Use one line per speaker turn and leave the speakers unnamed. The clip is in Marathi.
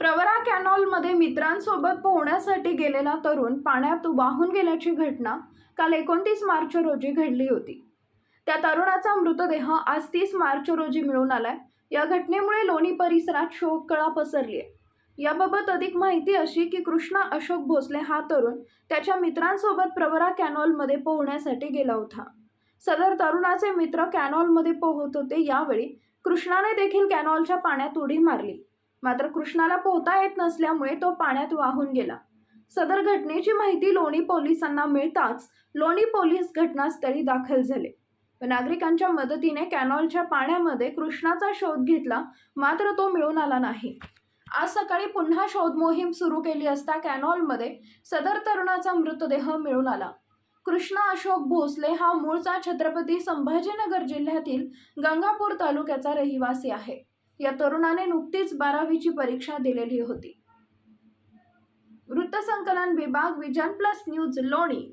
प्रवरा कॅनॉलमध्ये मित्रांसोबत पोहण्यासाठी गेलेला तरुण पाण्यात वाहून गेल्याची घटना काल एकोणतीस मार्च रोजी घडली होती. त्या तरुणाचा मृतदेह आज तीस मार्च रोजी मिळून आलाय. या घटनेमुळे लोणी परिसरात शोककळा पसरली आहे याबाबत अधिक माहिती अशी की कृष्णा अशोक भोसले हा तरुण त्याच्या मित्रांसोबत प्रवरा कॅनॉलमध्ये पोहण्यासाठी गेला होता. सदर तरुणाचे मित्र कॅनॉलमध्ये पोहत होते यावेळी कृष्णाने देखील कॅनॉलच्या पाण्यात उडी मारली. मात्र कृष्णाला पोहता येत नसल्यामुळे तो पाण्यात वाहून गेला. सदर घटनेची माहिती लोणी पोलिसांना मिळताच लोणी पोलीस घटनास्थळी दाखल झाले. नागरिकांच्या मदतीने कॅनॉलच्या पाण्यामध्ये कृष्णाचा शोध घेतला मात्र तो मिळून आला नाही. आज सकाळी पुन्हा शोध मोहीम सुरू केली असता कॅनॉलमध्ये सदर तरुणाचा मृतदेह मिळून आला. कृष्णा अशोक भोसले हा मूळचा छत्रपती संभाजीनगर जिल्ह्यातील गंगापूर तालुक्याचा रहिवासी आहे. या तरुणाने नुकतीच बारावीची परीक्षा दिलेली होती. वृत्तसंकलन विभाग विजन प्लस न्यूज लोणी